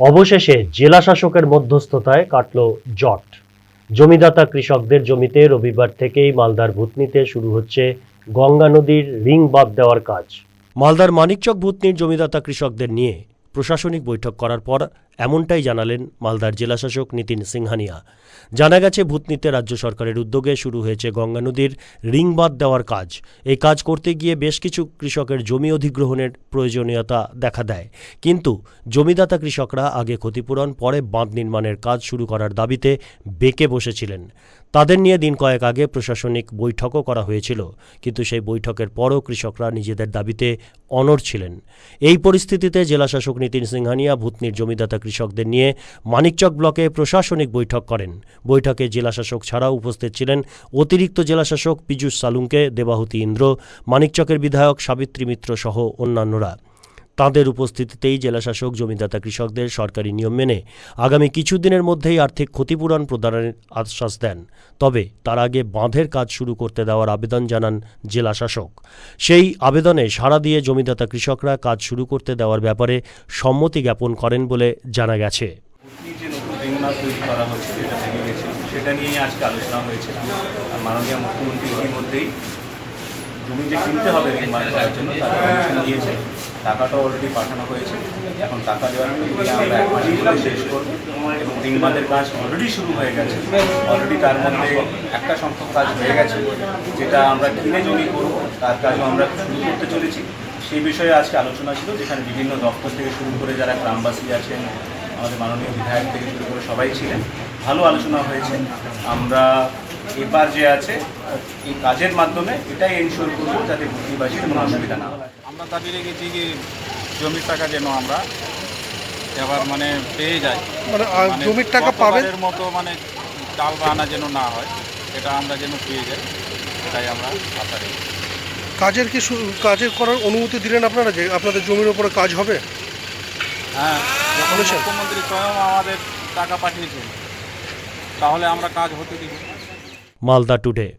অবশেষে জেলা শাসকের মধ্যস্থতায় কাটল জট। জমিদাতা কৃষকদের জমিতে রবিবার থেকেই মালদার ভূতনিতে শুরু হচ্ছে গঙ্গা নদীর রিং বাদ দেওয়ার কাজ। মালদার মানিকচক ভূতনির জমিদাতা কৃষকদের নিয়ে প্রশাসনিক বৈঠক করার পর এমনটাই জানালেন মালদার জেলাশাসক নীতিন সিংহানিয়া। জানা গেছে, ভূতনিতে রাজ্য সরকারের উদ্যোগে শুরু হয়েছে গঙ্গা নদীর রিং বাঁধ দেওয়ার কাজ। এই কাজ করতে গিয়ে বেশ কিছু কৃষকের জমি অধিগ্রহণের প্রয়োজনীয়তা দেখা দেয়। কিন্তু জমিদাতা কৃষকরা আগে ক্ষতিপূরণ, পরে বাঁধ নির্মাণের কাজ শুরু করার দাবিতে বেঁকে বসেছিলেন। তাদের নিয়ে দিন কয়েক আগে প্রশাসনিক বৈঠকও করা হয়েছিল, কিন্তু সেই বৈঠকের পরও কৃষকরা নিজেদের দাবিতে অনড় ছিলেন। এই পরিস্থিতিতে জেলাশাসক নীতিন সিংহানিয়া ভূতনির জমিদাতা কৃষকদের নিয়ে মানিকচক ব্লকে প্রশাসনিক বৈঠক করেন। বৈঠকে জেলাশাসক ছাড়াও উপস্থিত ছিলেন অতিরিক্ত জেলাশাসক পীযুষ সালুঙ্কে দেবাহুতি ইন্দ্র মানিকচকের বিধায়ক সাবিত্রী মিত্র সহ অন্যান্যরা। তাঁদের উপস্থিতিতেই জেলাশাসক, জমিদাতা কৃষকদের সরকারি নিয়ম মেনে আগামী কিছুদিনের মধ্যেই আর্থিক ক্ষতিপূরণ প্রদানের আশ্বাস দেন। তবে তার আগে বাঁধের কাজ শুরু করতে দেওয়ার আবেদন জানান জেলাশাসক। সেই আবেদনে সাড়া দিয়ে জমিদাতা কৃষকরা কাজ শুরু করতে দেওয়ার ব্যাপারে সম্মতি জ্ঞাপন করেন বলে জানা গেছে। সেটা নিয়েই আজকে আলোচনা হয়েছে। মাননীয় মুখ্যমন্ত্রী ইতিমধ্যেই জমি যে কিনতে হবে রিংমাস করার জন্য তার পারমিশন দিয়েছে। টাকাটা অলরেডি পাঠানো হয়েছে। এখন টাকা দেওয়ার প্রক্রিয়া আমরা এক শেষ করব এবং রিংবাদের কাজ অলরেডি শুরু হয়ে গেছে। অলরেডি তার মধ্যে একটা সংখ্যক কাজ হয়ে গেছে। যেটা আমরা কিনে জমি করব, তার কাজও আমরা শুরু করতে চলেছি। সেই বিষয়ে আজকে আলোচনা ছিল, যেখানে বিভিন্ন দপ্তর থেকে শুরু করে যারা গ্রামবাসী আছেন, আমাদের মাননীয় বিধায়ক থেকে শুরু করে সবাই ছিলেন। ভালো আলোচনা হয়েছে। আমরা এবার যে আছে এই কাজের মাধ্যমে এটাই এনশোর করব যাতে ভূতিবাসীর কোনো অসুবিধা না হয়। আমরা দাবি রেখেছি কি জমির টাকা যেন আমরা এবার মানে পেয়ে যাই। মানে মানে জমির টাকা পাবেন? মতো মানে চাল বা আনা যেন না হয় এটা আমরা যেন পেয়ে যাই এটাই আমরা আশা রেখেছি কাজের কি কাজের করার অনুমতি দিলেন আপনারা যে আপনাদের জমির উপরে কাজ হবে? হ্যাঁ? মুখ্যমন্ত্রী স্বয়ং আমাদের টাকা পাঠিয়েছেন তাহলে আমরা কাজ হতে দিব Malda today.